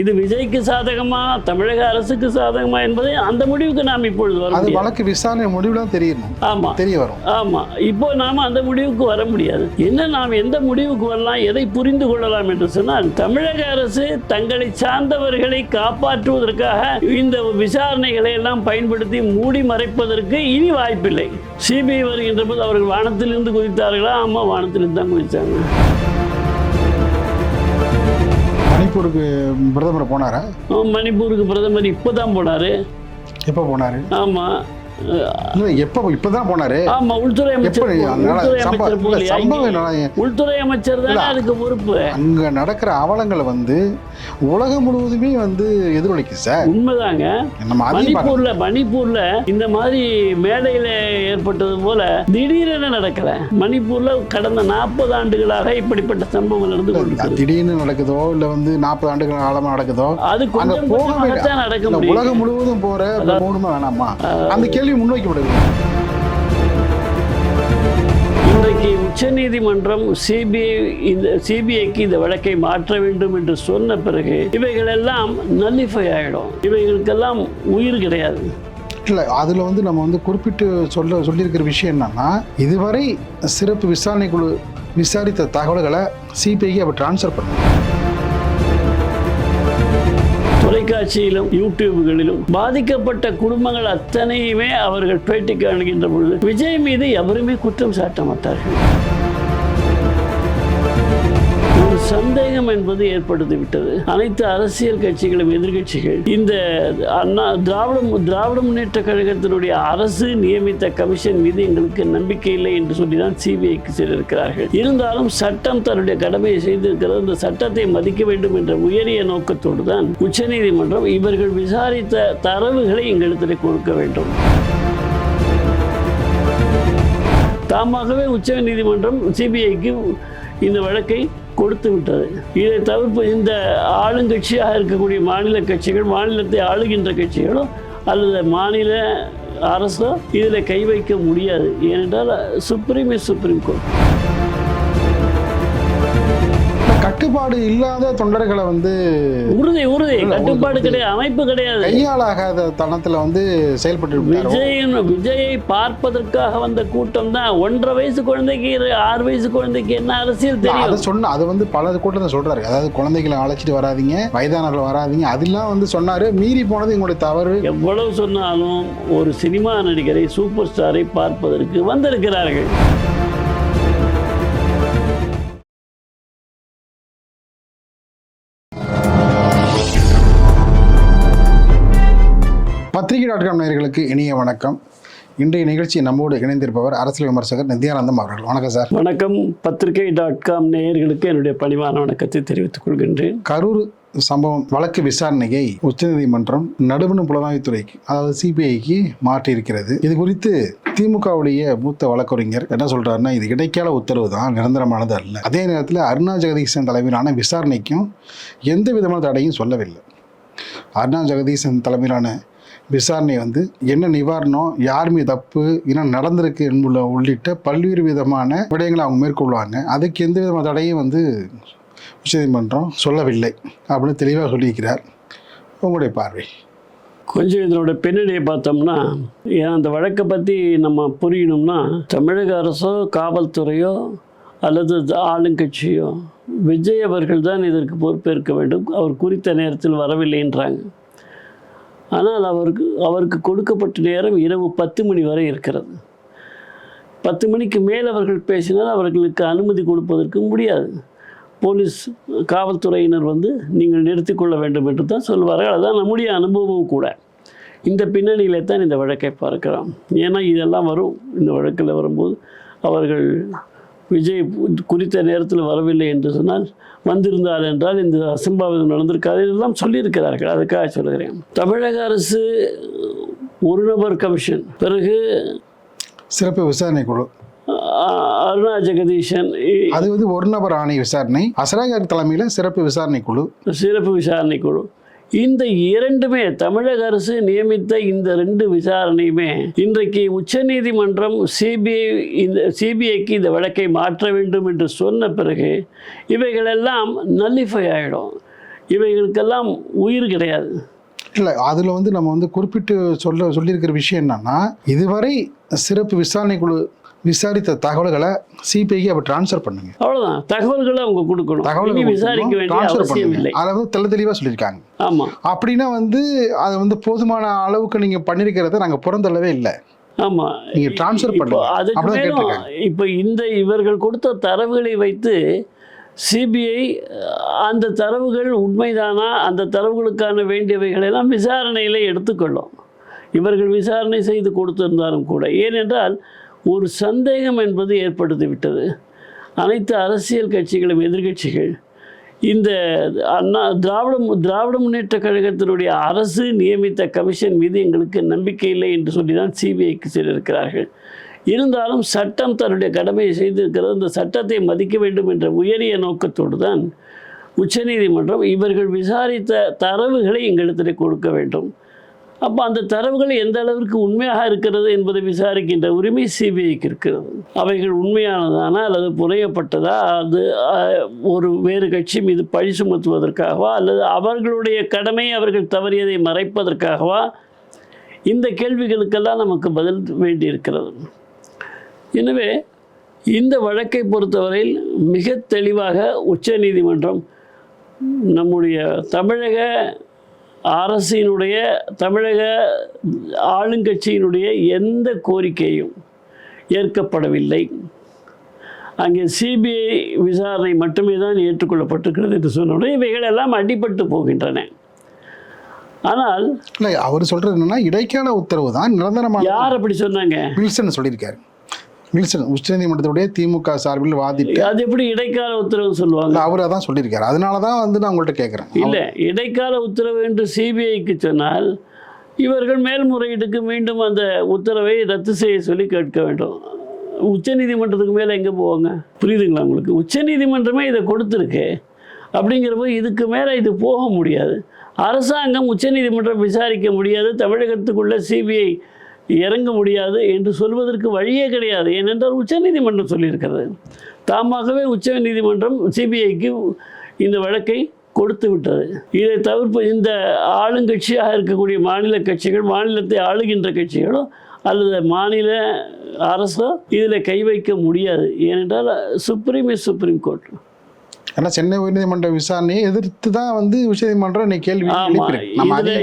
இது விஜய்க்கு சாதகமா தமிழக அரசுக்கு சாதகமா என்பதை அந்த முடிவுக்கு நாம் இப்பொழுது வர அது வழக்கு விசாரணை முடிவுலாம் தெரியணும் ஆமா. தெரிய வரும். ஆமா. இப்போ நாம அந்த முடிவுக்கு வர முடியாது. என்ன நாம் எந்த முடிவுக்கு வரலாம் எதை புரிந்து கொள்ளலாம் என்று சொன்னால் தமிழக அரசு தங்களை சார்ந்தவர்களை காப்பாற்றுவதற்காக இந்த விசாரணைகளை எல்லாம் பயன்படுத்தி மூடி மறைப்பதற்கு இனி வாய்ப்பில்லை. சிபிஐ வருகின்ற போது அவர்கள் வானத்திலிருந்து குதித்தார்களா? ஆமா வானத்திலிருந்து தான் குதித்தாங்க. மணிப்பூருக்கு பிரதமர் போனாரா? மணிப்பூருக்கு பிரதமர் இப்போதான் போனாரு. எப்போ போனாரு? ஆமா. இல்ல எப்போ இப்பதான் போனாரு. ஆமா உள்துறை அமைச்சர் உள்துறை அமைச்சர் இல்ல, போகலையா? சம்பவம் இங்கே என்னன்னா, உள்துறை அமைச்சர் தானே அதுக்கு பொறுப்பு? அங்க நடக்கிற அவலங்களை வந்து உலகம் முழுவதுமே வந்து எதிரொலிக்குது சார். உண்மைதாங்க. நம்ம. மணிப்பூர்ல மணிப்பூர்ல இந்த மாதிரி மேடையில ஏற்பட்டது போல திடீரென நடக்கல? மணிப்பூர்ல கடந்த நாற்பது ஆண்டுகளாக இப்படிப்பட்ட சம்பவங்கள் நடந்து கொண்டிருக்கிறது. திடீர்னு நடக்குதோ இல்ல வந்து நாற்பது ஆண்டுகள் காலமா நடக்குதோ அது போக நடக்க முடியும். உலகம் முழுவதும் போற போகணுமா வேணாமா? அந்த கேள்வி முன்வைக்கப்படுது இன்றைக்கு உச்சநீதிமன்றம் சிபிஐ இந்த சிபிஐக்கு இந்த வழக்கை மாற்ற வேண்டும் என்று சொன்ன பிறகு இவைகளெல்லாம் நல்லிஃபை ஆகிடும் இவைகளுக்கெல்லாம் உயிர் கிடையாது. இல்ல அதுல வந்து நம்ம வந்து குறிப்பிட்டு சொல்ல சொல்லியிருக்கிற விஷயம் என்னன்னா இதுவரை சிறப்பு விசாரணை குழு விசாரித்த தகவல்களை சிபிஐக்கு அப்ப டிரான்ஸ்ஃபர் பண்ணணும். தொலைக்காட்சியிலும் யூடியூப்களிலும் பாதிக்கப்பட்ட குடும்பங்கள் அத்தனையுமே அவர்கள் பேட்டி காணுகின்ற பொழுது விஜய் மீது எவருமே குற்றம் சாட்ட மாட்டார்கள் ஒரு சந்தேகம் என்பது ஏற்படுத்தி விட்டது. அனைத்து அரசியல் கட்சிகளும் எதிர்கட்சிகள் இந்த அண்ணா திராவிட திராவிட முன்னேற்ற கழகத்தினுடைய அரசு நியமித்த கமிஷன் மீது எங்களுக்கு நம்பிக்கை இல்லை என்று சொல்லி தான் சிபிஐக்கு சென்றிருக்கிறார்கள். இருந்தாலும் சட்டம் தன்னுடைய கடமையை செய்திருக்கிறது. இந்த சட்டத்தை மதிக்க வேண்டும் என்ற உயரிய நோக்கத்தோடு தான் உச்சநீதிமன்றம் இவர்கள் விசாரித்த தரவுகளை எங்களிடத்தில் கொடுக்க வேண்டும். தாமாகவே உச்ச நீதிமன்றம் சிபிஐக்கு இந்த வழக்கை கொடுத்து விட்டது. இதை தவிர்ப்பு இந்த ஆளுங்கட்சியாக இருக்கக்கூடிய மாநில கட்சிகள் மாநிலத்தை ஆளுகின்ற கட்சிகளோ அல்லது மாநில அரசோ இதில் கை வைக்க முடியாது. ஏனென்றால் சுப்ரீம் இஸ் சுப்ரீம் கோர்ட் கட்டுப்பாடு இல்லாத தொண்டர்களை வந்து உறுதி உறுதி. கட்டுப்பாடு. கிடையாது அமைப்பு கிடையாது. கையாளாகாத தனத்துல வந்து செயல்பட்டு? விஜயின் விஜயை பார்ப்பதற்காக வந்த கூட்டம் தான். ஒன்றரை வயசு குழந்தைக்கு ஆறு வயசு குழந்தைக்கு என்ன அரசியல் இல்ல, அதை தெரியும் சொன்ன அது வந்து பல கூட்டத்தை சொல்றாரு. அதாவது குழந்தைகளை அழைச்சிட்டு வராதீங்க வயதானவர்கள் வராதீங்க அதெல்லாம் வந்து சொன்னாரு. மீறி போனது எங்களுடைய தவறு. எவ்வளவு சொன்னாலும் ஒரு சினிமா நடிகரை சூப்பர் ஸ்டாரை பார்ப்பதற்கு வந்திருக்கிறார்கள். டாட் காம் நேயர்களுக்கு இனிய வணக்கம். இன்றைய நிகழ்ச்சி நம்மோடு இணைந்திருப்பவர் அரசியல் விமர்சகர் நித்யானந்தம் அவர்கள். வணக்கம் சார். வணக்கம். பத்திரிகை டாட் காம் நேயர்களுக்கு என்னுடைய பணிவான வணக்கத்தை தெரிவித்துக் கொள்கின்றேன். கரூர் சம்பவம் வழக்கு விசாரணையை உச்சநீதிமன்றம் நடுவண் புலனாய்வுத்துறைக்கு அதாவது சிபிஐக்கு மாற்றியிருக்கிறது. இது குறித்து திமுகவுடைய மூத்த வழக்கறிஞர் என்ன சொல்றாருன்னா இது இடைக்கால உத்தரவு தான் நிரந்தரமானது அல்ல. அதே நேரத்தில் அருணா ஜெகதீசன் தலைமையிலான விசாரணைக்கும் எந்த விதமான தடையும் சொல்லவில்லை. அருணா ஜெகதீசன் தலைமையிலான விசாரணை வந்து என்ன நிவாரணம் யார் மீது தப்பு என்ன நடந்திருக்கு என்புள்ள உள்ளிட்ட பல்வேறு விதமான விடயங்களை அவங்க மேற்கொள்வாங்க. அதுக்கு எந்த விதமான தடையும் வந்து உச்சநீதிமன்றம் சொல்லவில்லை அப்படின்னு தெளிவாக சொல்லியிருக்கிறார். உங்களுடைய பார்வை. கொஞ்சம் இதனோட பின்னணியை பார்த்தோம்னா ஏன் அந்த வழக்கை பற்றி நம்ம புரியணும்னா தமிழக அரசோ காவல்துறையோ அல்லது ஆளுங்கட்சியோ விஜய் அவர்கள் தான் இதற்கு பொறுப்பேற்க வேண்டும். அவர் குறித்த நேரத்தில் வரவில்லைன்றாங்க. ஆனால் அவருக்கு அவருக்கு கொடுக்கப்பட்ட நேரம் இரவு பத்து மணி வரை இருக்கிறது. பத்து மணிக்கு மேல் அவர்கள் பேசினால் அவர்களுக்கு அனுமதி கொடுப்பதற்கு முடியாது. போலீஸ் காவல்துறையினர் வந்து நீங்கள் நிறுத்திக்கொள்ள வேண்டும் என்று தான் சொல்வார்கள். அதுதான் நம்முடைய அனுபவமும் கூட. இந்த பின்னணியிலே தான் இந்த வழக்கை பார்க்கிறோம். ஏன்னா இதெல்லாம் வரும். இந்த வழக்கில் வரும்போது அவர்கள் விஜய் குறித்த நேரத்தில் வரவில்லை என்று சொன்னால் வந்திருந்தால் என்றால் இந்த அசம்பாவிதம் நடந்திருக்காது இதெல்லாம் சொல்லியிருக்கிறார்கள். அதுக்காக சொல்கிறேன் தமிழக அரசு ஒரு நபர் கமிஷன் பிறகு சிறப்பு விசாரணை குழு. அருணா ஜெகதீஷன் அது வந்து ஒரு நபர் ஆணை விசாரணை. அசராகர் தலைமையில் சிறப்பு விசாரணை குழு. சிறப்பு விசாரணை குழு. இந்த இரண்டுமே தமிழக அரசு நியமித்த இந்த ரெண்டு விசாரணையுமே இன்றைக்கு உச்சநீதிமன்றம் சிபிஐ இந்த சிபிஐக்கு இந்த வழக்கை மாற்ற வேண்டும் என்று சொன்ன பிறகு இவைகளெல்லாம் நல்லிஃபை ஆகிடும் இவைகளுக்கெல்லாம் உயிர் கிடையாது. இல்லை அதில் வந்து நம்ம வந்து குறிப்பிட்டு சொல்ல சொல்லியிருக்கிற விஷயம் என்னன்னா இதுவரை சிறப்பு விசாரணை குழு விசாரித்த தகவல்களை சிபிஐக்கு அப்போ ட்ரான்ஸ்ஃபர் பண்ணுங்க. அவ்வளவுதான். தகவல்களை அவங்க கொடுக்கணும். இனி தகவல்களை விசாரிக்க வேண்டிய அவசியம் இல்லை. அதை வந்து தெளிவாக சொல்லியிருக்காங்க. ஆமா. அப்படின்னா வந்து அது வந்து போதுமான அளவுக்கு நீங்கள் பண்ணியிருக்கிறத நாங்கள் புறந்தள்ளவே இல்லை. ஆமா. நீங்கள் ட்ரான்ஸ்ஃபர் பண்ணுங்க. அதுக்கு இப்போ இந்த இவர்கள் கொடுத்த தரவுகளை வைத்து சிபிஐ அந்த தரவுகள் உண்மைதானா? அந்த தரவுகளுக்கான வேண்டியவைகளை எல்லாம் விசாரணையில் எடுத்துக்கொள்ளும். இவர்கள் விசாரணை செய்து கொடுத்திருந்தாலும் கூட. ஏனென்றால் ஒரு சந்தேகம் என்பது ஏற்படுத்திவிட்டது அனைத்து அரசியல் கட்சிகளும் எதிர்க்கட்சிகள் இந்த அண்ணா திராவிடம் திராவிட முன்னேற்ற கழகத்தினுடைய அரசு நியமித்த கமிஷன் மீது எங்களுக்கு நம்பிக்கை இல்லை என்று சொல்லி தான் சிபிஐக்கு சென்றிருக்கிறார்கள். இருந்தாலும் சட்டம் தன்னுடைய கடமையை செய்திருக்கிறது. இந்த சட்டத்தை மதிக்க வேண்டும் என்ற உயரிய நோக்கத்தோடு தான் உச்சநீதிமன்றம் இவர்கள் விசாரித்த தரவுகளை எங்களிடத்தில் கொடுக்க வேண்டும். அப்போ அந்த தரவுகள் எந்த அளவிற்கு உண்மையாக இருக்கிறது என்பதை விசாரிக்கின்ற உரிமை சிபிஐக்கு இருக்கிறது. அவைகள் உண்மையானதானா அல்லது புனையப்பட்டதா? அது ஒரு வேறு கட்சி மீது பழி சுமத்துவதற்காகவா? அல்லது அவர்களுடைய கடமை அவர்கள் தவறியதை மறைப்பதற்காகவா? இந்த கேள்விகளுக்கெல்லாம் நமக்கு பதில் வேண்டியிருக்கிறது. எனவே இந்த வழக்கை பொறுத்தவரையில் மிக தெளிவாக உச்சநீதிமன்றம் நம்முடைய தமிழக அரசினுடைய தமிழக ஆளுங்கட்சியினுடைய எந்த கோரிக்கையும் ஏற்கப்படவில்லை. அங்கே சிபிஐ விசாரணை மட்டுமே தான் ஏற்றுக்கொள்ளப்பட்டிருக்கிறது என்று சொன்னோட இவைகள் எல்லாம் அடிபட்டு போகின்றன. ஆனால் இல்லை அவர் சொல்றது என்னன்னா இடைக்கால உத்தரவு தான் நிரந்தரமான யார் அப்படி சொன்னாங்க? வில்சன் சொல்லியிருக்காரு. வில்சன் உச்சநீதிமன்றத்துடைய திமுக சார்பில் வாதிட்டு அது எப்படி இடைக்கால உத்தரவு சொல்லுவாங்க? அவர் அதான் சொல்லியிருக்காரு. அதனால தான் வந்து நான் உங்கள்கிட்ட கேட்குறேன் இல்லை இடைக்கால உத்தரவு என்று சிபிஐக்கு சொன்னால் இவர்கள் மேல்முறையீட்டுக்கு மீண்டும் அந்த உத்தரவை ரத்து செய்ய சொல்லி கேட்க வேண்டும். உச்சநீதிமன்றத்துக்கு மேலே எங்கே போவாங்க? புரியுதுங்களா உங்களுக்கு? உச்சநீதிமன்றமே இதை கொடுத்துருக்கு. அப்படிங்கிறப்போ இதுக்கு மேலே இது போக முடியாது. அரசாங்கம் உச்சநீதிமன்றம் விசாரிக்க முடியாது. தமிழகத்துக்குள்ள சிபிஐ இறங்க முடியாது என்று சொல்வதற்கு வழியே கிடையாது. ஏனென்றால் உச்சநீதிமன்றம் சொல்லியிருக்கிறது. தாமாகவே உச்சநீதிமன்றம் சிபிஐக்கு இந்த வழக்கை கொடுத்து விட்டது. இதை தவிர்ப்பு இந்த ஆளுங்கட்சியாக இருக்கக்கூடிய மாநில கட்சிகள் மாநிலத்தை ஆளுகின்ற கட்சிகளோ அல்லது மாநில அரசோ இதில் கை வைக்க முடியாது. ஏனென்றால் சுப்ரீம் இஸ் சுப்ரீம் கோர்ட். ஏன்னா சென்னை உயர்நீதிமன்ற விசாரணையை எதிர்த்து தான் வந்து உச்சநீதிமன்றம் இன்னைக்கு கேள்வி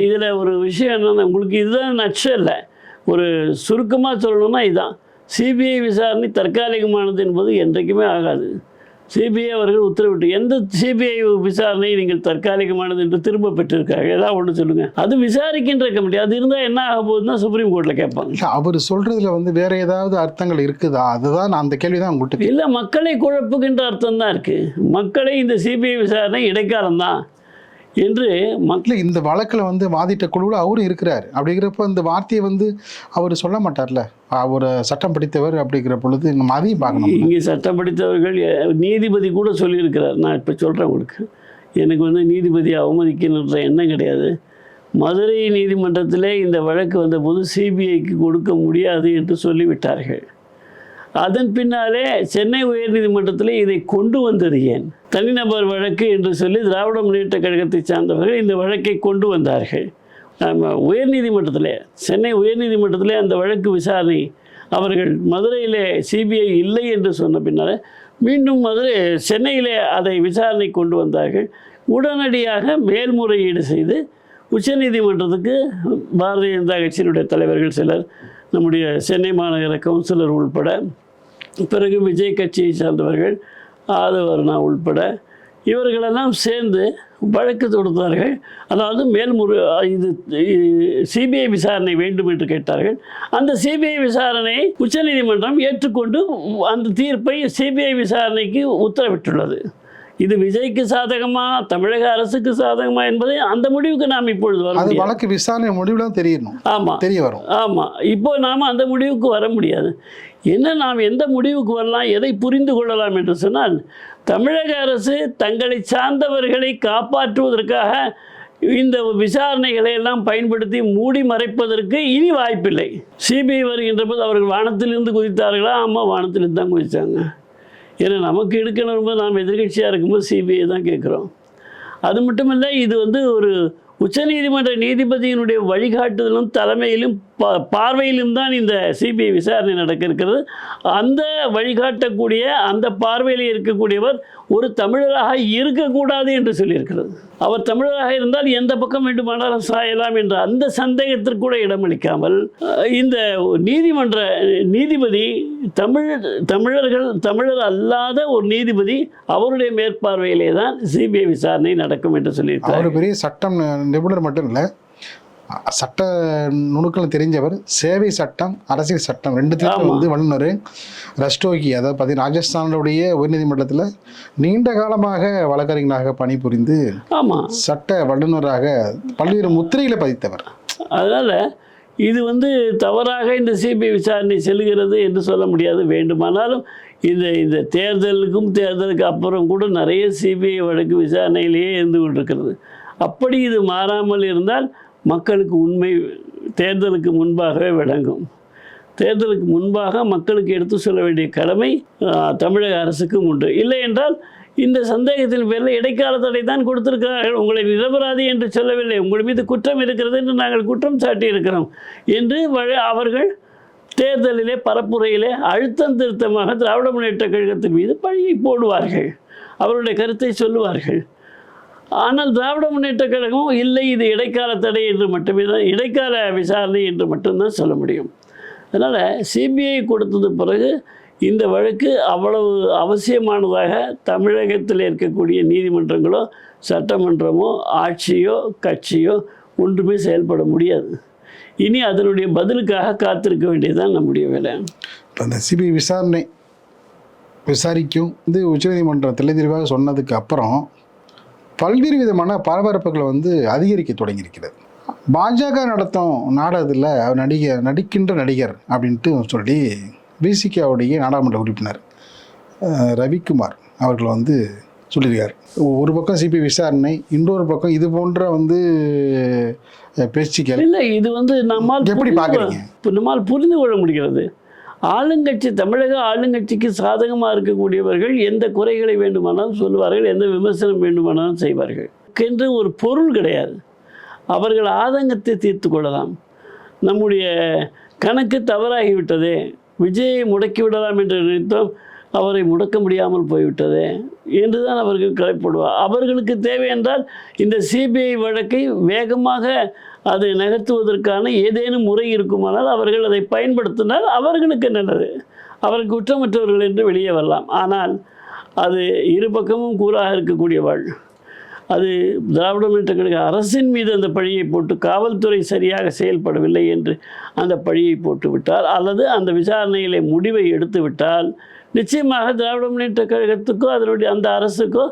இதில் ஒரு விஷயம் என்னன்னா உங்களுக்கு இதுதான் நட்சம் இல்லை ஒரு சுருக்கமாக சொல்லணும்னா இதுதான் சிபிஐ விசாரணை தற்காலிகமானது என்பது என்றைக்குமே ஆகாது. சிபிஐ அவர்கள் உத்தரவிட்டு எந்த சிபிஐ விசாரணை நீங்கள் தற்காலிகமானது என்று திரும்ப பெற்றிருக்காங்க ஏதாவது ஒன்று சொல்லுங்கள் அது விசாரிக்கின்ற கமிட்டி அது இருந்தால் என்ன ஆக போகுதுன்னா சுப்ரீம் கோர்ட்டில் கேட்பாங்க. அவர் சொல்றதுல வந்து வேற ஏதாவது அர்த்தங்கள் இருக்குதா? அதுதான் நான் அந்த கேள்வி தான் உங்கள்கிட்ட. இல்லை மக்களை குழப்புகின்ற அர்த்தம் தான் இருக்குது மக்களை இந்த சிபிஐ விசாரணை இடைக்காலம் தான். என்று இல்ல இந்த வழக்குல வந்து வாதிட்ட குழுவில் அவரும் இருக்கிறார். அப்படிங்கிறப்ப இந்த வார்த்தையை வந்து அவர் சொல்ல மாட்டார்ல. அவர் சட்டம் படித்தவர் அப்படிங்கிற பொழுது நம்ம அதையும் பார்க்கணும். இங்கே சட்டம் படித்தவர்கள் நீதிபதி கூட சொல்லியிருக்கிறார். நான் இப்போ சொல்கிறேன் உங்களுக்கு. எனக்கு வந்து நீதிபதியை அவமதிக்கணுன்ற எண்ணம் கிடையாது. மதுரை நீதிமன்றத்திலே இந்த வழக்கு வந்தபோது சிபிஐக்கு கொடுக்க முடியாது என்று சொல்லிவிட்டார்கள். அதன் பின்னாலே சென்னை உயர்நீதிமன்றத்தில் இதை கொண்டு வந்தது ஏன்? தனிநபர் வழக்கு என்று சொல்லி திராவிட முன்னேற்ற கழகத்தை சார்ந்தவர்கள் இந்த வழக்கை கொண்டு வந்தார்கள். நம்ம உயர்நீதிமன்றத்தில் சென்னை உயர்நீதிமன்றத்திலே அந்த வழக்கு விசாரணை அவர்கள் மதுரையிலே சிபிஐ இல்லை என்று சொன்ன பின்னால் மீண்டும் மதுரை சென்னையிலே அதை விசாரணை கொண்டு வந்தார்கள். உடனடியாக மேல்முறையீடு செய்து உச்சநீதிமன்றத்துக்கு பாரதிய ஜனதா கட்சியினுடைய தலைவர்கள் சிலர் நம்முடைய சென்னை மாநகர கவுன்சிலர் உள்பட பிறகு விஜய் கட்சியை சார்ந்தவர்கள் ஆதவர்ணா உள்பட இவர்களெல்லாம் சேர்ந்து வழக்கு தொடுத்தார்கள். அதாவது மேல்முறை இது சிபிஐ விசாரணை வேண்டும் என்று கேட்டார்கள். அந்த சிபிஐ விசாரணையை உச்சநீதிமன்றம் ஏற்றுக்கொண்டு அந்த தீர்ப்பை சிபிஐ விசாரணைக்கு உத்தரவிட்டுள்ளது. இது விஜய்க்கு சாதகமா தமிழக அரசுக்கு சாதகமா என்பதை அந்த முடிவுக்கு நாம் இப்பொழுது வர வழக்கு விசாரணை முடிவில் தான் தெரியணும். ஆமாம் தெரிய வரும். ஆமாம் இப்போ நாம் அந்த முடிவுக்கு வர முடியாது. என்ன நாம் எந்த முடிவுக்கு வரலாம் எதை புரிந்து கொள்ளலாம் என்று சொன்னால் தமிழக அரசு தங்களை சார்ந்தவர்களை காப்பாற்றுவதற்காக இந்த விசாரணைகளை எல்லாம் பயன்படுத்தி மூடி மறைப்பதற்கு இனி வாய்ப்பில்லை. சிபிஐ வருகின்ற போது அவர்கள் வானத்திலிருந்து குதித்தார்களா? ஆமாம் வானத்திலிருந்து தான் குதித்தாங்க ஏன்னா நமக்கு எடுக்கணும் போது நாம் எதிர்கட்சியாக இருக்கும்போது சிபிஐ தான் கேட்குறோம். அது மட்டுமல்ல இது வந்து ஒரு உச்சநீதிமன்ற நீதிபதியினுடைய வழிகாட்டுதலும் தலைமையிலும் பா பார்வையிலும் தான் இந்த சிபிஐ விசாரணை நடக்க இருக்கிறது அந்த வழிகாட்டக்கூடிய அந்த பார்வையில் இருக்கக்கூடியவர் ஒரு தமிழராக இருக்கக்கூடாது என்று சொல்லியிருக்கிறது. அவர் தமிழராக இருந்தால் எந்த பக்கம் வேண்டுமானாலும் சாயலாம் என்ற அந்த சந்தேகத்திற்கு கூட இடமளிக்காமல் இந்த நீதிமன்ற நீதிபதி தமிழ் தமிழர்கள் தமிழர் அல்லாத ஒரு நீதிபதி அவருடைய மேற்பார்வையிலே தான் சிபிஐ விசாரணை நடக்கும் என்று சொல்லியிருக்கிறார். அவர் பெரிய சட்டம் நிபுணர் மட்டும் இல்லை சட்ட நுணுக்கள் தெரிஞ்சவர் சேவை சட்டம் அரசியல் சட்டம் ரெண்டுத்தையும். வந்து வல்லுநர் ரஸ்டோகி அதாவது பார்த்தீங்கன்னா ராஜஸ்தானுடைய உயர்நீதிமன்றத்தில் நீண்ட காலமாக வழக்கறிஞராக பணிபுரிந்து ஆமாம் சட்ட வல்லுநராக பல்வேறு முத்திரைகளை பதித்தவர். அதனால் இது வந்து தவறாக இந்த சிபிஐ விசாரணை செல்கிறது என்று சொல்ல முடியாது. வேண்டுமானாலும் இந்த இந்த தேர்தலுக்கும் தேர்தலுக்கு அப்புறம் கூட நிறைய சிபிஐ வழக்கு விசாரணையிலேயே இருந்து கொண்டிருக்கிறது. அப்படி இது மாறாமல் இருந்தால் மக்களுக்கு உண்மை தேர்தலுக்கு முன்பாகவே விளங்கும். தேர்தலுக்கு முன்பாக மக்களுக்கு எடுத்து சொல்ல வேண்டிய கடமை தமிழக அரசுக்கும் உண்டு. இல்லை என்றால் இந்த சந்தேகத்தின் பேரில் இடைக்கால தடை தான் கொடுத்திருக்கிறார்கள். உங்களை நிரபராதி என்று சொல்லவில்லை. உங்கள் மீது குற்றம் இருக்கிறது என்று நாங்கள் குற்றம் சாட்டி இருக்கிறோம் என்று வழ- அவர்கள் தேர்தலிலே பரப்புரையிலே அழுத்தம் திருத்தமாக திராவிட முன்னேற்ற கழகத்தின் மீது பழியை போடுவார்கள். அவருடைய கருத்தை சொல்லுவார்கள். ஆனால் திராவிட முன்னேற்ற கழகம் இல்லை இது இடைக்கால தடை என்று மட்டுமே தான் இடைக்கால விசாரணை என்று மட்டும்தான் சொல்ல முடியும். அதனால் சிபிஐ கொடுத்தது பிறகு இந்த வழக்கு அவ்வளவு அவசியமானதாக தமிழகத்தில் இருக்கக்கூடிய நீதிமன்றங்களோ சட்டமன்றமோ ஆட்சியோ கட்சியோ ஒன்றுமே செயல்பட முடியாது. இனி அதனுடைய பதிலுக்காக காத்திருக்க வேண்டியதுதான் நம்முடைய வேலை. இப்போ சிபிஐ விசாரணை விசாரிக்கும் வந்து உச்சநீதிமன்றம் தெளிவாக சொன்னதுக்கு அப்புறம் பல்வேறு விதமான பரபரப்புகளை வந்து அதிகரிக்க தொடங்கியிருக்கிறது. பாஜக நடத்தும் நாடகத்தில் அவர் நடிகர் நடிக்கின்ற நடிகர் அப்படின்ட்டு சொல்லி பிசிகாவுடைய நாடாளுமன்ற உறுப்பினர் ரவிக்குமார் அவர்கள் வந்து சொல்லியிருக்கார். ஒரு பக்கம் சிபிஐ விசாரணை இன்னொரு பக்கம் இது போன்ற வந்து பேச்சுக்கள் இல்லை இது வந்து நம்மால் எப்படி பார்க்குறீங்க? நம்மால் புரிந்து கொள்ள முடிகிறது. ஆளுங்கட்சி தமிழக ஆளுங்கட்சிக்கு சாதகமாக இருக்கக்கூடியவர்கள் எந்த குறைகளை வேண்டுமானாலும் சொல்லுவார்கள் எந்த விமர்சனம் வேண்டுமானாலும் செய்வார்கள். என்று ஒரு பொருள் கிடையாது. அவர்கள் ஆதங்கத்தை தீர்த்து கொள்ளலாம். நம்முடைய கணக்கு தவறாகிவிட்டதே. விஜயை முடக்கி விடலாம் என்று நினைத்தோம் அவரை முடக்க முடியாமல் போய்விட்டதே என்றுதான் அவர்கள் கலைப்படுவார் அவர்களுக்கு தேவை என்றால் இந்த சிபிஐ வழக்கை வேகமாக அதை நகர்த்துவதற்கான ஏதேனும் முறை இருக்குமானால் அவர்கள் அதை பயன்படுத்தினால் அவர்களுக்கு நல்லது. அவர்கள் குற்றமற்றவர்கள் என்று வெளியே வரலாம். ஆனால் அது இரு பக்கமும் கூறாக இருக்கக்கூடியவாள் அது திராவிட முன்னேற்ற கழக அரசின் மீது அந்த பழியை போட்டு காவல்துறை சரியாக செயல்படவில்லை என்று அந்த பழியை போட்டு விட்டால் அல்லது அந்த விசாரணையிலே முடிவை எடுத்துவிட்டால் நிச்சயமாக திராவிட முன்னேற்ற கழகத்துக்கோ அதனுடைய அந்த அரசுக்கோ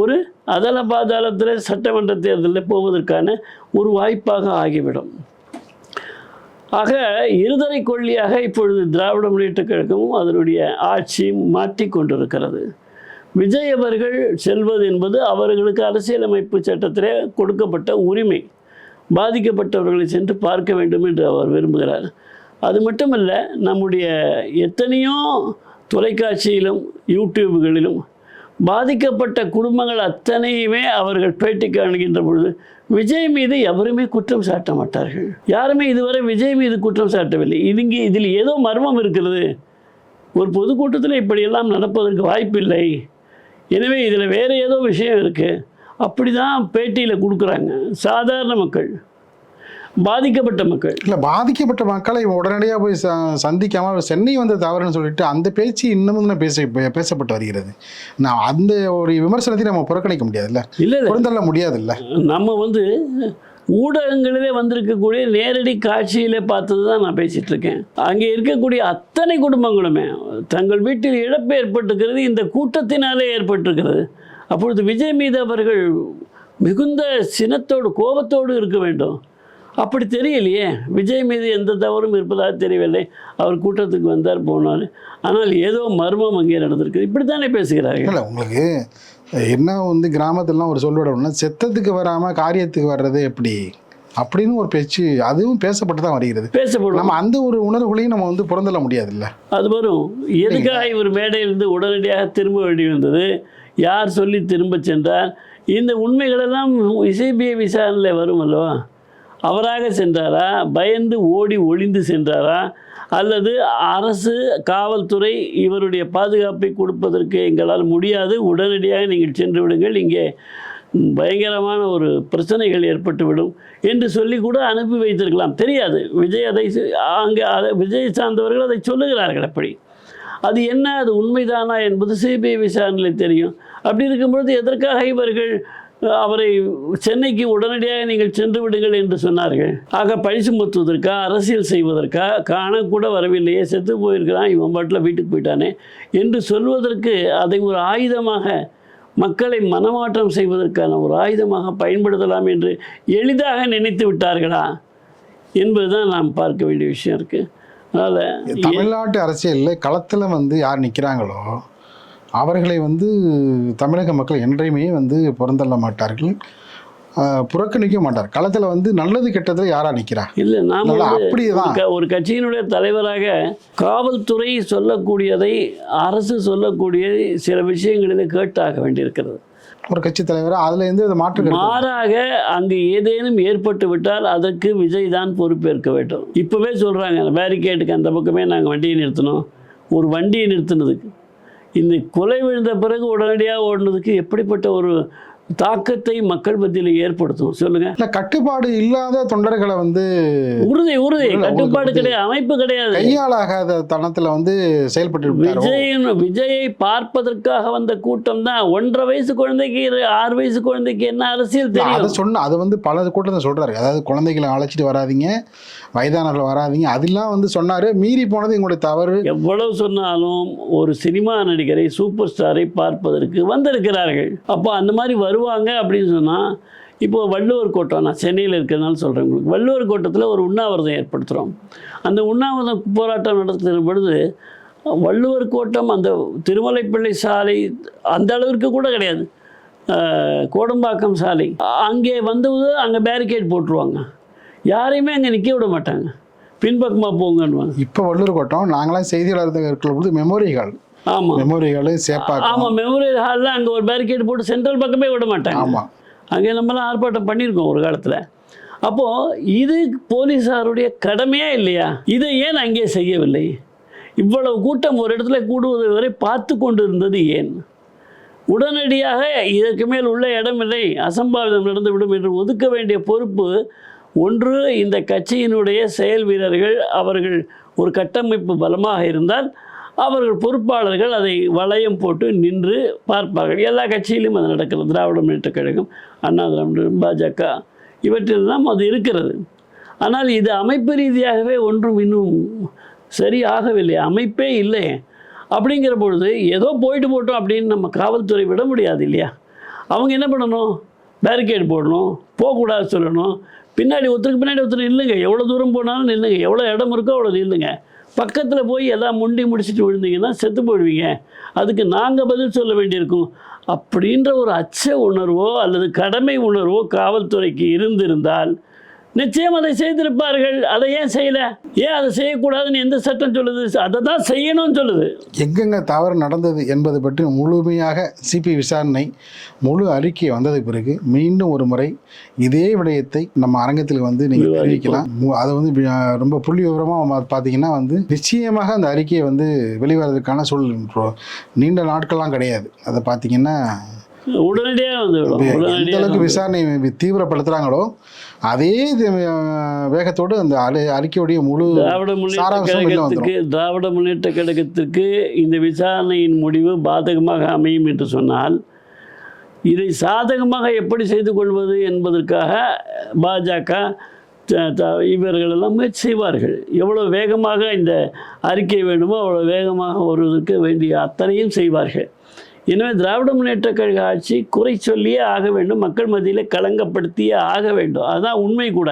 ஒரு அதல பாதாளத்தில் சட்டமன்ற தேர்தலில் போவதற்கான ஒரு வாய்ப்பாக ஆகிவிடும். ஆக இருதரை கொள்ளியாக இப்பொழுது திராவிட முன்னேற்ற கழகமும் அதனுடைய ஆட்சியும் மாற்றி கொண்டிருக்கிறது. விஜய் அவர்கள் செல்வது என்பது அவர்களுக்கு அரசியலமைப்பு சட்டத்திலே கொடுக்கப்பட்ட உரிமை. பாதிக்கப்பட்டவர்களை சென்று பார்க்க வேண்டும் என்று அவர் விரும்புகிறார். அது மட்டுமல்ல நம்முடைய எத்தனையோ தொலைக்காட்சியிலும் யூடியூப்களிலும் பாதிக்கப்பட்ட குடும்பங்கள் அத்தனையுமே அவர்கள் பேட்டி காணுகின்ற பொழுது விஜய் மீது எவருமே குற்றம் சாட்ட மாட்டார்கள். யாருமே இதுவரை விஜய் மீது குற்றம் சாட்டவில்லை. இதுங்க இதில் ஏதோ மர்மம் இருக்கிறது. ஒரு பொதுக்கூட்டத்தில் இப்படியெல்லாம் நடப்பதற்கு வாய்ப்பில்லை. எனவே இதில் வேறு ஏதோ விஷயம் இருக்குது அப்படி தான் பேட்டியில் கொடுக்குறாங்க. சாதாரண மக்கள். பாதிக்கப்பட்ட மக்கள். இல்லை பாதிக்கப்பட்ட மக்களை உடனடியாக போய் ச சந்திக்காமல் சென்னை வந்த தவறுன்னு சொல்லிட்டு அந்த பேச்சு இன்னமும் பேச பேசப்பட்டு வருகிறது. நான் அந்த ஒரு விமர்சனத்தை நம்ம புறக்கணிக்க முடியாதுல்ல? இல்லை இல்லை. புறந்தள்ள முடியாதுல்ல? நம்ம வந்து ஊடகங்களிலே வந்திருக்கக்கூடிய நேரடி காட்சியிலே பார்த்தது தான் நான் பேசிகிட்டு இருக்கேன் அங்கே இருக்கக்கூடிய அத்தனை குடும்பங்களுமே தங்கள் வீட்டில் இழப்பு ஏற்பட்டிருக்கிறது இந்த கூட்டத்தினாலே ஏற்பட்டிருக்கிறது. அப்பொழுது விஜய் மீது அவர்கள் மிகுந்த சினத்தோடு கோபத்தோடு இருக்க வேண்டும். அப்படி தெரியலையே. விஜய் மீது எந்த தவறும் இருப்பதாக தெரியவில்லை. அவர் கூட்டத்துக்கு வந்தார் போனார். ஆனால் ஏதோ மர்மம் அங்கே நடந்திருக்கு இப்படி தானே பேசுகிறார்கள்? இல்லை உங்களுக்கு என்ன வந்து கிராமத்துலலாம் ஒரு சொல்லுவிடம்னா செத்தத்துக்கு வராமல் காரியத்துக்கு வர்றது எப்படி? அப்படின்னு ஒரு பேச்சு அதுவும் பேசப்பட்டு தான் வருகிறது. பேசப்படும். நம்ம அந்த ஒரு உணர்வுகளையும் நம்ம வந்து புறந்தள்ள முடியாதுல்ல. அது வரும். எதுக்காக இவர் மேடையிலிருந்து உடனடியாக திரும்ப வேண்டி வந்தது? யார் சொல்லி திரும்ப சென்றார்? இந்த உண்மைகளெல்லாம் சிபிஐ விசாரணையில் வரும் அல்லவா? அவராக சென்றாரா? பயந்து ஓடி ஒளிந்து சென்றாரா? அல்லது அரசு காவல்துறை இவருடைய பாதுகாப்பை கொடுப்பதற்கு எங்களால் முடியாது? உடனடியாக நீங்கள் சென்று விடுங்கள். இங்கே பயங்கரமான ஒரு பிரச்சனைகள் ஏற்பட்டுவிடும் என்று சொல்லி கூட அனுப்பி வைத்திருக்கலாம். தெரியாது. விஜய் அதை அங்கே அதை விஜய் சார்ந்தவர்கள் அதை சொல்லுகிறார்கள் அப்படி. அது என்ன? அது உண்மைதானா என்பது சிபிஐ விசாரணையில் தெரியும். அப்படி இருக்கும்பொழுது எதற்காக இவர்கள் அவரை சென்னைக்கு உடனடியாக நீங்கள் சென்று விடுங்கள் என்று சொன்னார்கள். ஆக பழிச்சு முத்துவதற்கா அரசியல் செய்வதற்கா காணக்கூட வரவில்லையே செத்து போயிருக்கிறான் இவன் பாட்டில் வீட்டுக்கு போயிட்டானே என்று சொல்வதற்கு அதை ஒரு ஆயுதமாக மக்களை மனமாற்றம் செய்வதற்கான ஒரு ஆயுதமாக பயன்படுத்தலாம் என்று எளிதாக நினைத்து விட்டார்களா என்பதுதான் நாம் பார்க்க வேண்டிய விஷயம் இருக்குது அதனால் தமிழ்நாட்டு அரசியலில் களத்தில் வந்து யார் நிற்கிறாங்களோ அவர்களை வந்து தமிழக மக்கள் என்றையுமே வந்து புறந்தள்ள மாட்டார்கள். புறக்கணிக்க மாட்டார். களத்தில் வந்து நல்லது கெட்டதில் யாரா நிற்கிறா இல்லை நாம் அப்படியேதான். ஒரு கட்சியினுடைய தலைவராக காவல்துறை சொல்லக்கூடியதை அரசு சொல்லக்கூடிய சில விஷயங்களில் கேட்டாக வேண்டியிருக்கிறது. ஒரு கட்சி தலைவராக அதில் இருந்து அதை மாற்று மாறாக அங்கு ஏதேனும் ஏற்பட்டு விட்டால் அதற்கு விஜய் தான் பொறுப்பேற்க வேண்டும். இப்போவே சொல்கிறாங்க பேரிகேட்டுக்கு அந்த பக்கமே நாங்கள் வண்டியை நிறுத்தினோம். ஒரு வண்டியை நிறுத்தினதுக்கு. இந்த கொலை விழுந்த பிறகு உடனடியாக ஓடினதுக்கு எப்படிப்பட்ட ஒரு தாக்கத்தை மக்கள் மத்தியில் ஏற்படுத்தும்? சொல்லுங்கள் இல்லை கட்டுப்பாடு இல்லாத தொண்டர்களை வந்து உறுதி உறுதி. கட்டுப்பாடு. கிடையாது அமைப்பு கிடையாது. கையாளாகாத தனத்தில் வந்து செயல்பட்டு விஜயின் விஜயை பார்ப்பதற்காக வந்த கூட்டம் தான் ஒன்றரை வயசு குழந்தைக்கு ஆறு வயசு குழந்தைக்கு என்ன அரசியல் அதை தெரியும்? சொன்ன அது வந்து பல கூட்டத்தை சொல்றாரு. அதாவது குழந்தைகளை அழைச்சிட்டு வராதீங்க. வயதானவர்கள் வராதிங்க. அதெல்லாம் வந்து சொன்னார். மீறி போனது எங்களுடைய தவறு. எவ்வளவு சொன்னாலும் ஒரு சினிமா நடிகரை சூப்பர் ஸ்டாரை பார்ப்பதற்கு வந்திருக்கிறார்கள். அப்போ அந்த மாதிரி வருவாங்க அப்படின்னு சொன்னால் இப்போ வள்ளுவர் கோட்டம் நான் சென்னையில் இருக்கிறதுனால சொல்கிறேன் உங்களுக்கு. வள்ளுவர் கோட்டத்தில் ஒரு உண்ணாவிரதம் ஏற்படுத்துகிறோம் அந்த உண்ணாவிரதம் போராட்டம் நடத்துகிற பொழுது வள்ளுவர் கோட்டம் அந்த திருமலைப்பிள்ளை சாலை அந்த அளவிற்கு கூட கிடையாது. கோடம்பாக்கம் சாலை. அங்கே வந்தது அங்கே பேரிகேட் போட்டுருவாங்க. யாரையுமே அங்கே நிற்க விட மாட்டாங்க. பின்பக்கமாக போங்கன்னுவாங்க. இப்போ வள்ளூர் கோட்டம் நாங்களாம் செய்தியாளர் இருக்கிற பொழுது மெமோரி ஹால் ஆமாம் மெமோரி ஹால் சேப்பாக்கம். ஆமாம் மெமோரியல் ஹாலில் அங்கே ஒரு பேரிகேட் போட்டு சென்ட்ரல் பக்கமே விட மாட்டாங்க. ஆமாம் அங்கே நம்மலாம் ஆர்ப்பாட்டம் பண்ணியிருக்கோம் ஒரு காலத்தில். அப்போது இது போலீஸாருடைய கடமையா இல்லையா? இதை ஏன் அங்கே செய்யவில்லை? இவ்வளவு கூட்டம் ஒரு இடத்துல கூடுவதை வரை பார்த்து கொண்டு இருந்தது ஏன்? உடனடியாக இதற்கு மேல் உள்ள இடமில்லை அசம்பாவிதம் நடந்துவிடும் என்று ஒதுக்க வேண்டிய பொறுப்பு ஒன்று இந்த கட்சியினுடைய செயல் வீரர்கள் அவர்கள் ஒரு கட்டமைப்பு பலமாக இருந்தால் அவர்கள் பொறுப்பாளர்கள் அதை வளையம் போட்டு நின்று பார்ப்பார்கள். எல்லா கட்சியிலும் அது நடக்கிறது. திராவிட முன்னேற்ற கழகம் அண்ணா திராவிட பாஜக இவற்றிலெல்லாம் அது இருக்கிறது. ஆனால் இது அமைப்பு ரீதியாகவே ஒன்றும் இன்னும் சரியாகவில்லை. அமைப்பே இல்லை. அப்படிங்கிற பொழுது ஏதோ போயிட்டு போட்டோம் அப்படின்னு நம்ம காவல்துறை விட முடியாது இல்லையா? அவங்க என்ன பண்ணணும்? பேரிகேட் போடணும். போகக்கூடாது சொல்லணும். பின்னாடி ஒருத்தருக்கு பின்னாடி ஒருத்தர் நில்லுங்க. எவ்வளோ தூரம் போனாலும் நில்லுங்க. எவ்வளோ இடம் இருக்கோ அவ்வளோ நில்லுங்க. பக்கத்தில் போய் எல்லாம் முண்டி முடிச்சுட்டு விழுந்தீங்கன்னா செத்து போயிடுவீங்க. அதுக்கு நாங்கள் பதில் சொல்ல வேண்டியிருக்கும். அப்படின்ற ஒரு அச்ச உணர்வோ அல்லது கடமை உணர்வோ காவல்துறைக்கு இருந்திருந்தால் நிச்சயம் அதை செய்திருப்பார்கள். அதை ஏன் செய்யல? ஏன் அதை செய்யக்கூடாதுன்னு எந்த சட்டம் சொல்லுது? அதை தான் செய்யணும்னு சொல்லுது. எங்கெங்க தவறு நடந்தது என்பது பற்றி முழுமையாக சிபி விசாரணை முழு அறிக்கை வந்ததுக்கு பிறகு மீண்டும் ஒரு முறை இதே விடயத்தை நம்ம அரங்கத்தில் வந்து நீங்கள். தெரிவிக்கலாம். அது வந்து ரொம்ப புள்ளி விவரமாக பார்த்தீங்கன்னா வந்து நிச்சயமாக அந்த அறிக்கையை வந்து வெளிவரதுக்கான சூழல் நீண்ட நாட்கள்லாம் கிடையாது. அதை பார்த்தீங்கன்னா உடனடியாக எந்த அளவுக்கு விசாரணை தீவிரப்படுத்துகிறாங்களோ அதே இது, வேகத்தோடு அந்த அறி- அறிக்கையுடைய முழு திராவிட முன்னேற்ற கழகத்துக்கு திராவிட முன்னேற்ற கழகத்திற்கு இந்த விசாரணையின் முடிவு பாதகமாக அமையும் என்று சொன்னால் இதை சாதகமாக எப்படி செய்து கொள்வது என்பதற்காக பாஜக த- இவர்களெல்லாம் முயற்சி செய்வார்கள். எவ்வளோ வேகமாக இந்த அறிக்கை வேண்டுமோ அவ்வளோ வேகமாக வருவதற்கு வேண்டிய அத்தனையும் செய்வார்கள். எனவே திராவிட முன்னேற்ற கழக ஆட்சி குறை சொல்லியே ஆக வேண்டும் மக்கள் மத்தியில் களங்கப்படுத்தியே ஆக வேண்டும். அதுதான் உண்மை கூட.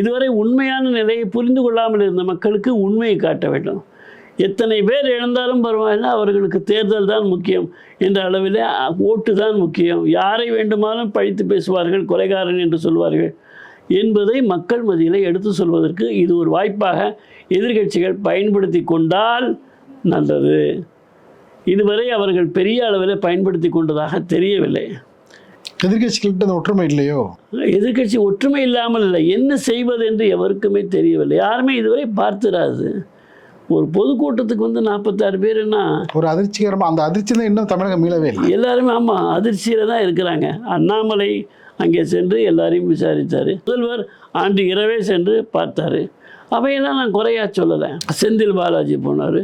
இதுவரை உண்மையான நிலையை புரிந்து கொள்ளாமல் இருந்த மக்களுக்கு உண்மையை காட்ட வேண்டும். எத்தனை பேர் இழந்தாலும் பரவாயில்ல அவர்களுக்கு தேர்தல் தான் முக்கியம் என்ற அளவில் ஓட்டு தான் முக்கியம். யாரை வேண்டுமானாலும் பழித்து பேசுவார்கள் கொலைகாரன் என்று சொல்வார்கள் என்பதை மக்கள் மத்தியில் எடுத்து சொல்வதற்கு இது ஒரு வாய்ப்பாக எதிர்க்கட்சிகள் பயன்படுத்தி கொண்டால் நல்லது. இதுவரை அவர்கள் பெரிய அளவில் பயன்படுத்தி கொண்டதாக தெரியவில்லை. எதிர்கட்சிகள்கிட்ட அந்த ஒற்றுமை இல்லையோ? எதிர்க்கட்சி ஒற்றுமை இல்லாமல் இல்லை. என்ன செய்வது என்று எவருக்குமே தெரியவில்லை. யாருமே இதுவரை பார்த்துராது. ஒரு பொதுக்கூட்டத்துக்கு வந்து நாற்பத்தாறு பேருன்னா ஒரு அதிர்ச்சிகரமா அந்த அதிர்ச்சி தான் இன்னும் தமிழகம் மீளவே இல்லை. எல்லாருமே ஆமாம் அதிர்ச்சியில் தான் இருக்கிறாங்க. அண்ணாமலை அங்கே சென்று எல்லாரையும் விசாரித்தார். முதல்வர் ஆண்டு இரவே சென்று பார்த்தாரு. அவையெல்லாம் நான் குறையா சொல்லலை. செந்தில் பாலாஜி போனார்.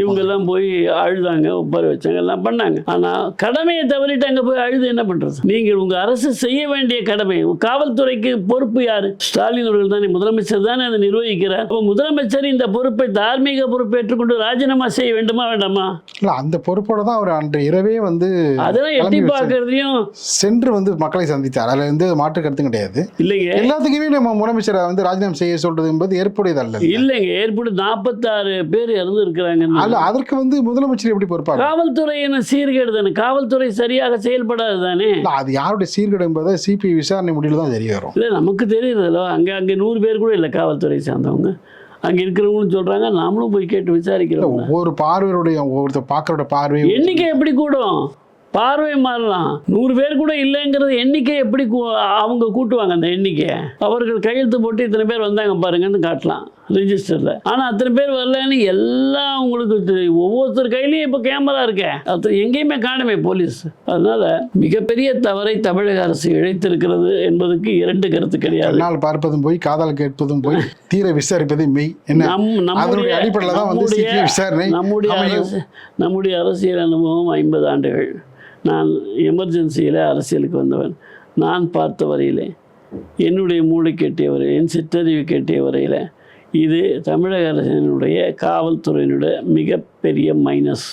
இவங்கெல்லாம் போய் அழுதாங்க உட்கார வச்சாங்க எல்லாம் பண்ணாங்க. ஆனால் கடமையை தவறிட்டு அங்கே போய் அழுது என்ன பண்ணுறது நீங்கள் உங்கள் அரசு செய்ய வேண்டிய கடமை. காவல்துறைக்கு பொறுப்பு யார்? ஸ்டாலின் அவர்கள் தானே முதலமைச்சர் தானே அதை நிர்வகிக்கிறார். அப்போ முதலமைச்சர் இந்த பொறுப்பை தார்மீக பொறுப்பை ஏற்றுக்கொண்டு ராஜினாமா செய்ய வேண்டுமா வேண்டாமா? இல்ல அந்த பொறுப்போட தான் அவர் அன்று இரவே வந்து அதெல்லாம் எட்டி. பார்க்கறதையும் சென்று வந்து மக்களை சந்தித்தார். அதுல எந்த மாற்று கருத்தும் கிடையாது. இல்லைங்க. எல்லாத்துக்குமே நம்ம முதலமைச்சரை வந்து ராஜினாமா செய்ய சொல்றது என்பது ஏற்புடையது அல்ல இல்லைங்க ஏற்பட்டு நாற்பத்தாறு பேர் இறந்து இருக்கிறாங்க அதற்கு வந்து முதலமைச்சர் எப்படி பொறுப்பாக காவல்துறை என்ன சீர்கேடு தானே? காவல்துறை சரியாக செயல்படாது தானே? அது யாருடைய சீர்கேடு என்பதை சிபிஐ விசாரணை முடிவில் தான் தெரிய வரும். இல்லை நமக்கு தெரியுதுல்ல அங்கே அங்கே நூறு பேர் கூட இல்லை காவல்துறை சார்ந்தவங்க. அங்கே இருக்கிறவங்களும் சொல்கிறாங்க நாமளும் போய் கேட்டு விசாரிக்கிறோம். ஒவ்வொரு பார்வையுடைய ஒவ்வொருத்தர் பார்க்கறோட பார்வை எண்ணிக்கை எப்படி கூடும்? பார்வை மாறலாம். நூறு பேர் கூட இல்லைங்கிறது எண்ணிக்கை எப்படி கூ- அவங்க கூட்டுவாங்க அந்த எண்ணிக்கையை? அவர்கள் கையெழுத்து போட்டு இத்தனை பேர் வந்தாங்க பாருங்கன்னு காட்டலாம். ரிஜிஸ்டரில் ஆனால் அத்தனை பேர் வரலன்னு எல்லாம் உங்களுக்கு தெரியும். ஒவ்வொருத்தர் கையிலையும் இப்போ கேமரா இருக்கே. அது எங்கேயுமே காணுமே போலீஸ். அதனால மிகப்பெரிய தவறை தமிழக அரசு இழைத்திருக்கிறது என்பதுக்கு இரண்டு கருத்து கிடையாது. கண்ணால் பார்ப்பதும் போய் காதால் கேட்பதும் போய் தீர விசாரிப்பது மெய். என்ன? அதனுடைய நம்முடைய அடிப்படையில் தான் வந்து நம்முடைய விசாரணை நம்முடைய அரசியல் அனுபவம் ஐம்பது ஆண்டுகள். நான் எமர்ஜென்சியில் அரசியலுக்கு வந்தவன். நான் பார்த்த வரையிலே என்னுடைய மூளை கேட்டிய வரை என் சிற்றறிவு கேட்டிய வரையில் இது தமிழக அரசினுடைய காவல்துறையினுடைய மிகப்பெரிய மைனஸ்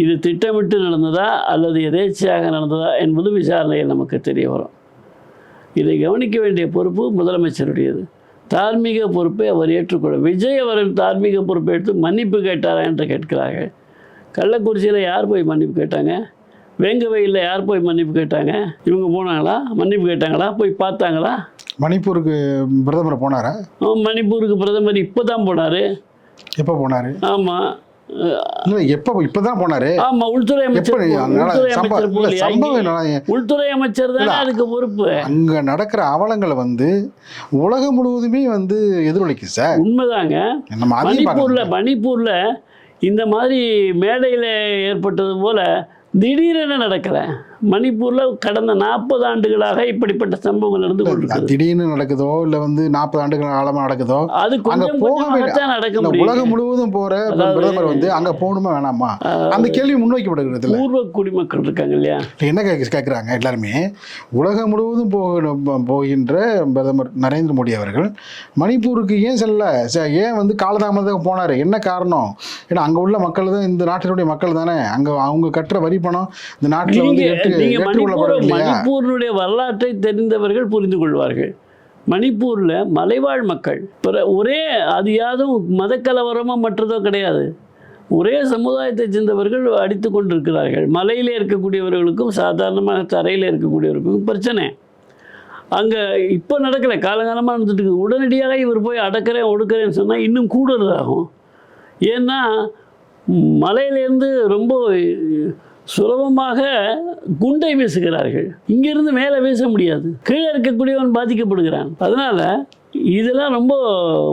இது திட்டமிட்டு நடந்ததா அல்லது எதேச்சையாக நடந்ததா என்பது விசாரணையில் நமக்கு தெரிய வரும். இதை கவனிக்க வேண்டிய பொறுப்பு முதலமைச்சருடையது. தார்மீக பொறுப்பை அவர் ஏற்றுக்கொள்ள விஜய் அவர்கள் தார்மீக பொறுப்பை எடுத்து மன்னிப்பு கேட்டாரா என்று கேட்கிறார்கள். கள்ளக்குறிச்சியில் யார் போய் மன்னிப்பு கேட்டாங்க? வேங்கவையில் யார் போய் மன்னிப்பு கேட்டாங்க? இவங்க போனாங்களா? மன்னிப்பு கேட்டாங்களா? போய் பார்த்தாங்களா? மணிப்பூருக்கு பிரதமர் போனாரா? மணிப்பூருக்கு பிரதமர் இப்போ தான் போனார். எப்போ போனாரு? ஆமாம் எப்போ இப்பதான் போனாரு. ஆமாம் உள்துறை அமைச்சர் உள்துறை அமைச்சர் தானே அதுக்கு பொறுப்பு? அங்க நடக்கிற அவலங்களை வந்து உலகம் முழுவதுமே வந்து எதிரொலிக்குது சார். உண்மைதாங்க. மணிப்பூர்ல. மணிப்பூர்ல இந்த மாதிரி மேடையில் ஏற்பட்டது போல திடீரென நடக்கிறேன் மணிப்பூர்ல கடந்த நாற்பது ஆண்டுகளாக இப்படிப்பட்ட சம்பவங்கள் நடந்து அது கொண்டிருக்குது. திடீர்னு நடக்குதோ இல்ல வந்து நாற்பது ஆண்டுகள் ஆழமா நடக்குதோ அது கொஞ்சம் போக நடக்க முடியும் உலகம் முழுவதும் போற அதாவது- பிரதமர் வந்து அங்க போகணுமா வேணாமா? அந்த கேள்வி முன்வைக்கப்படுகிறது பூர்வ குடிமக்கள் இருக்காங்க இல்லையா? என்ன கேட்க கேட்குறாங்க எல்லாருமே? உலகம் முழுவதும் போக போகின்ற பிரதமர் நரேந்திர மோடி அவர்கள் மணிப்பூருக்கு ஏன் செல்ல? ஏன் வந்து காலதாமதம் போனார்? என்ன காரணம்? ஏன்னா அங்கே உள்ள மக்கள் தான் இந்த நாட்டினுடைய மக்கள் தானே. அங்கே அவங்க கட்டுற வரி பணம் இந்த நாட்டில் வந்து நீங்க மணிப்பூர் மணிப்பூரினுடைய வரலாற்றை தெரிந்தவர்கள் புரிந்து கொள்வார்கள். மணிப்பூர்ல மலைவாழ் மக்கள் பிற ஒரே அது யாதும் மதக்கலவரமோ மற்றதோ கிடையாது. ஒரே சமுதாயத்தை சேர்ந்தவர்கள் அடித்து கொண்டிருக்கிறார்கள். மலையிலே இருக்கக்கூடியவர்களுக்கும் சாதாரணமாக தரையில் இருக்கக்கூடியவர்களுக்கும் பிரச்சனை. அங்கே இப்போ நடக்கலை காலகாலமாக நடந்துட்டு இருக்குது உடனடியாக இவர் போய் அடக்கிறேன் ஒடுக்கிறேன்னு சொன்னால் இன்னும் கூடுதலாகும். ஏன்னா மலையிலேருந்து ரொம்ப சுலபமாக குண்டை வீசுகிறார்கள். இங்கிருந்து மேலே வீச முடியாது. கீழே இருக்கக்கூடியவன் பாதிக்கப்படுகிறான். அதனால இதெல்லாம் ரொம்ப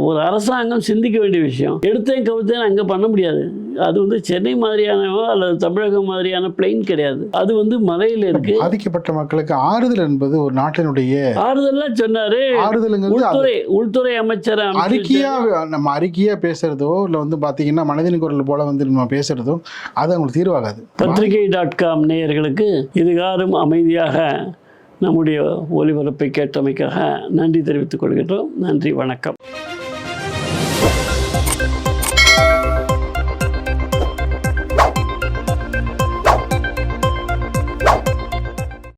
ஒரு அரசாங்கம் சிந்திக்க வேண்டிய விஷயம். எடுத்தேன் கவுத்தேன் அங்கே பண்ண முடியாது. அது வந்து சென்னை மாதிரியானவோ அல்லது தமிழகம் மாதிரியான பிளெயின் கிடையாது. அது வந்து மலையில் இருக்கு. பாதிக்கப்பட்ட மக்களுக்கு ஆறுதல் என்பது ஒரு நாட்டினுடைய ஆறுதல்லாம் சொன்னாரு. உள்துறை உள்துறை அமைச்சர் அமைச்சு அறிக்கையா நம்ம அறிக்கையா பேசுறதோ இல்லை வந்து பார்த்தீங்கன்னா மனதின் குரல் போல வந்து நம்ம பேசுறதோ அது அவங்களுக்கு தீர்வாகாது. பத்திரிகை டாட் காம் நேயர்களுக்கு இதுகாரும் அமைதியாக நம்முடைய ஒலிபரப்பை கேட்டமைக்காக நன்றி தெரிவித்துக் கொள்கின்றோம். நன்றி வணக்கம்.